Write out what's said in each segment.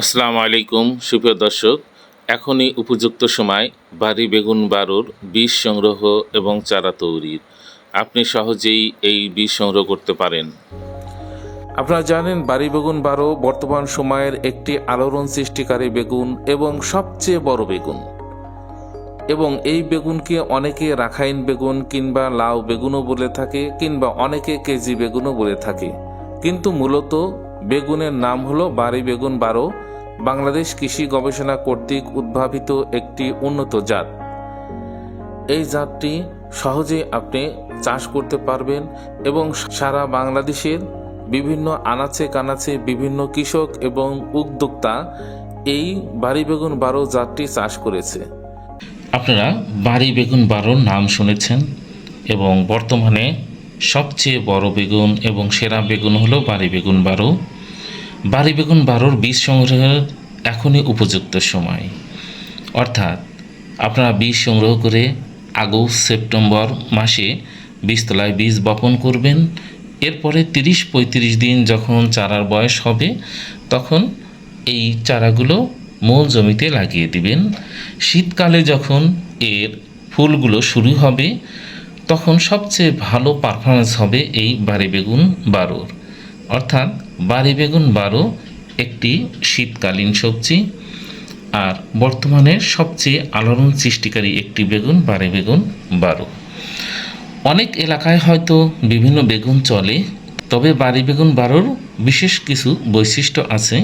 আসসালামু আলাইকুম, সুপ্রিয় দর্শক। এখনই উপযুক্ত সময় বাড়ি বেগুন বারোর বীজ সংগ্রহ এবং চারা তৈরির। আপনি সহজেই এই বীজ সংগ্রহ করতে পারেন। আপনারা জানেন বাড়ি বেগুন বারো বর্তমান সময়ের একটি আলোড়ন সৃষ্টিকারী বেগুন এবং সবচেয়ে বড় বেগুন। এবং এই বেগুনকে অনেকে রাখাইন বেগুন কিংবা লাউ বেগুনও বলে থাকে, কিংবা অনেকে কেজি বেগুনও বলে থাকে। কিন্তু মূলত বেগুনের নাম হলো বাড়ি বেগুন বারো, বাংলাদেশ কৃষি গবেষণা কর্তৃক উদ্ভাবিত একটি উন্নত জাত। এই জাতটি সহজেই আপনি চাষ করতে পারবেন এবং সারা বাংলাদেশের বিভিন্ন আনাচে কানাচে বিভিন্ন কৃষক এবং উদ্যোক্তা এই বাড়ি বেগুন বারো জাতটি চাষ করেছে। আপনারা বাড়ি বেগুন বারোর নাম শুনেছেন এবং বর্তমানে সবচেয়ে বড় বেগুন এবং সেরা বেগুন হলো বাড়ি বেগুন বারো। বাড়ি বেগুন বারোর বীজ সংগ্রহের এখনই উপযুক্ত সময়। অর্থাৎ, আপনারা বীজ সংগ্রহ করে আগস্ট, সেপ্টেম্বর মাসে বীজতলায় বীজ বপন করবেন। এরপরে তিরিশ, পঁয়ত্রিশ দিন যখন চারার বয়স হবে, তখন এই চারাগুলো মূল জমিতে লাগিয়ে দিবেন। শীতকালে যখন এর ফুলগুলো শুরু হবে, তখন সবচেয়ে ভালো পারফরমেন্স হবে এই বাড়ি বেগুন বারোর। অর্থাৎ বাড়ি বেগুন বারো একটি শীতকালীন সবজি, আর বর্তমানে সবচেয়ে আলোড়ন সৃষ্টিকারী একটি বেগুন বাড়ি বেগুন বারো। অনেক এলাকায় হয়তো বিভিন্ন বেগুন চলে, তবে বাড়ি বেগুন বারোর বিশেষ কিছু বৈশিষ্ট্য আছে।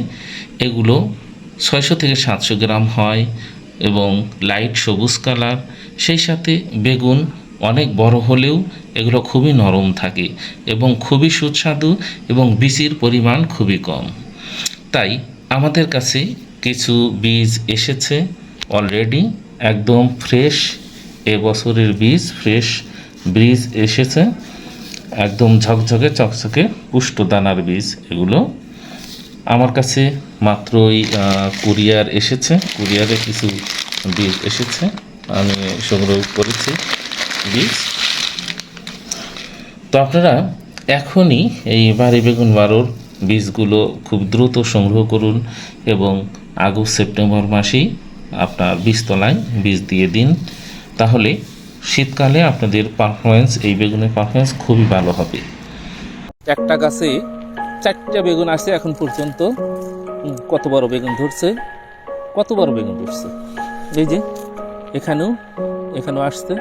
এগুলো ছয়শো থেকে সাতশো গ্রাম হয় এবং লাইট সবুজ কালার। সেই সাথে বেগুন অনেক বড় হলেও এগুলো খুবই নরম থাকে এবং খুবই সুস্বাদু এবং বিচির পরিমাণ খুবই কম। তাই আমাদের কাছে কিছু বীজ এসেছে অলরেডি একদম ফ্রেশ এবছরের বীজ ফ্রেশ বীজ এসেছে। একদম ঝকঝকে, চকচকে পুষ্ট দানার বীজ এগুলো। আমার কাছে মাত্রই কুরিয়ার এসেছে। কুরিয়ারে কিছু বীজ এসেছে। আমি সংগ্রহ করেছি বীজ। তো আপনারা এখনই এই বাড়ি বেগুন বারোর বীজগুলো খুব দ্রুত সংগ্রহ করুন এবং আগস্ট সেপ্টেম্বর মাসেই আপনার বীজতলায় বীজ দিয়ে দিন। তাহলে শীতকালে আপনাদের পারফরমেন্স এই বেগুনের পারফরমেন্স খুবই ভালো হবে। একটা গাছে চারটা বেগুন আসছে এখন পর্যন্ত। কত বড় বেগুন ধরছে? কত বড় বেগুন ধরছে? এই যে, এখানেও এখানেও আসছে।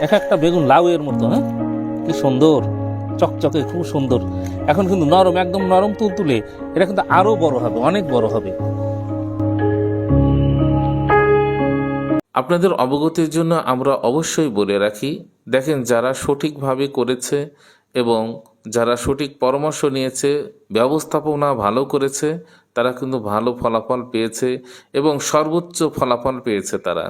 এক একটা বেগুন লাউ এর মতো হ্যাঁ? কি সুন্দর? চকচকে, খুব সুন্দর। এখন কিন্তু নরম, একদম নরম তুলতুলে। এটা কিন্তু আরও বড় হবে, অনেক বড় হবে। আপনাদের অবগতির জন্য আমরা অবশ্যই বলে রাখি, দেখেন যারা সঠিকভাবে করেছে এবং যারা সঠিক পরামর্শ নিয়েছে, ব্যবস্থাপনা ভালো করেছে, তারা কিন্তু ভালো ফলাফল পেয়েছে এবং সর্বোচ্চ ফলাফল পেয়েছে তারা।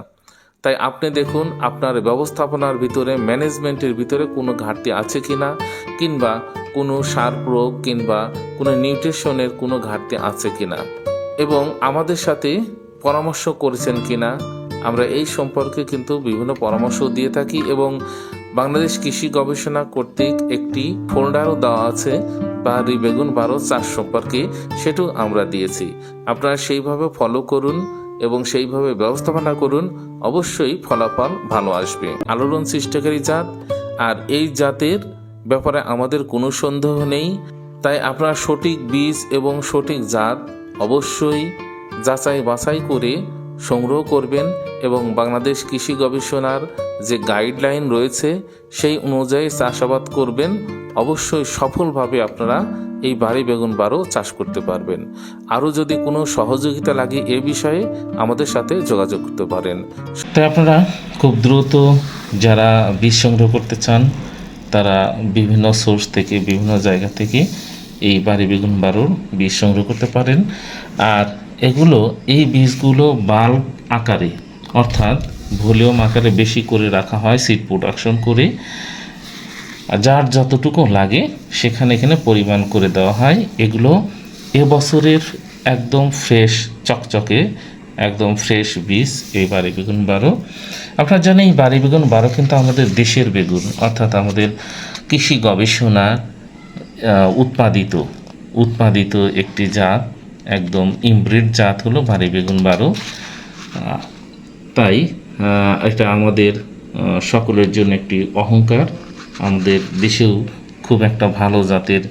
তাই আপনি দেখুন আপনার ব্যবস্থাপনার ভিতরে, ম্যানেজমেন্টের ভিতরে কোনো ঘাটতি আছে কি না কিংবা কোনো সার প্রয়োগ কিংবা কোনো নিউট্রিশনের কোনো ঘাটতি আছে কিনা, এবং আমাদের সাথে পরামর্শ করেছেন কিনা। আমরা এই সম্পর্কে কিন্তু বিভিন্ন পরামর্শ দিয়ে থাকি, এবং বাংলাদেশ কৃষি গবেষণা কর্তৃক একটি ফোল্ডারও দেওয়া আছে বাহারি বেগুন বারো চাষ সম্পর্কে, সেটাও আমরা দিয়েছি। আপনারা সেইভাবে ফলো করুন। এবং সেইভাবে ব্যবস্থাপনা করুন, অবশ্যই ফলাফল ভালো আসবে। আলোড়ন সৃষ্টিকারী জাত, আর এই জাতের ব্যাপারে আমাদের কোনো সন্দেহ নেই, তাই আপনার সঠিক বীজ এবং সঠিক জাত অবশ্যই যাচাই বাছাই করে সংগ্রহ করবেন এবং বাংলাদেশ কৃষি গবেষণার যে গাইডলাইন রয়েছে, সেই অনুযায়ী চাষাবাদ করবেন। অবশ্যই সফলভাবে আপনারা এই বাড়ি বেগুন বারো চাষ করতে পারবেন। আরও যদি কোনো সহযোগিতা লাগে এ বিষয়ে আমাদের সাথে যোগাযোগ করতে পারেন। তাই আপনারা খুব দ্রুত যারা বীজ সংগ্রহ করতে চান, তারা বিভিন্ন সোর্স থেকে, বিভিন্ন জায়গা থেকে এই বাড়ি বেগুন বারোর বীজ সংগ্রহ করতে পারেন। আর এগুলো, এই বীজগুলো বাল্ব আকারে, অর্থাৎ ভলিউম আকারে বেশি করে রাখা হয় সিড প্রোডাকশন করে। যার যতটুকু লাগে সেখানে এখানে পরিমাণ করে দেওয়া হয়। এগুলো এবছরের একদম ফ্রেশ চকচকে, একদম ফ্রেশ বীজ, এই বাড়ি বেগুন বারো। আপনারা জানেন এই বাড়ি বেগুন বারো কিন্তু আমাদের দেশের বেগুন, অর্থাৎ আমাদের কৃষি গবেষণা উৎপাদিত উৎপাদিত একটি জাত, একদম ইমব্রিড জাত হলো ভারী বেগুন বারো। তাই এটা আমাদের সকলের জন্য একটি অহংকার। আমাদের দেশেও খুব একটা ভালো জাতের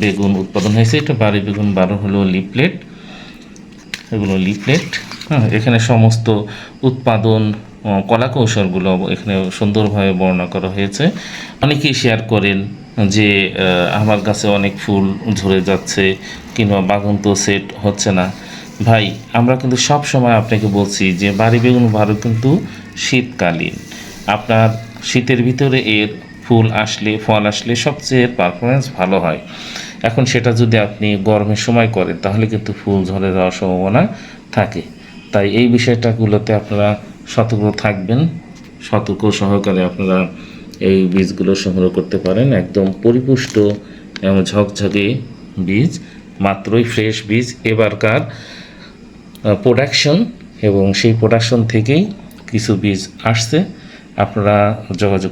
বেগুন উৎপাদন হয়েছে। এটা বাড়ি বেগুন বারো হলো লিপলেট এগুলো লিফলেট। হ্যাঁ এখানে সমস্ত উৎপাদন আহ, কলাকৌশলগুলো এখানে সুন্দরভাবে বর্ণনা করা হয়েছে। অনেকেই শেয়ার করেন যে আমার কাছে অনেক ফুল ঝরে যাচ্ছে কিংবা বাগান তো সেট হচ্ছে না। ভাই আমরা কিন্তু সব সময় আপনাকে বলছি যে বাড়ি বেগুন ভারত কিন্তু শীতকালীন। আপনার শীতের ভিতরে এর ফুল আসলে, ফল আসলে সবচেয়ে পারফরমেন্স ভালো হয়। এখন সেটা যদি আপনি গরমের সময় করেন, তাহলে কিন্তু ফুল ঝরে যাওয়ার সম্ভাবনা থাকে। তাই এই বিষয়টাগুলোতে আপনারা সতর্ক থাকবেন। সতর্ক সহকারে আপনারা এই বীজগুলো সংগ্রহ করতে পারেন। একদম পরিপুষ্ট এবং ঝকঝকে বীজ, মাত্রই ফ্রেশ বীজ। এবারকার প্রোডাকশন এবং সেই প্রোডাকশন থেকেই কিছু বীজ আসছে। আপনারা যোগাযোগ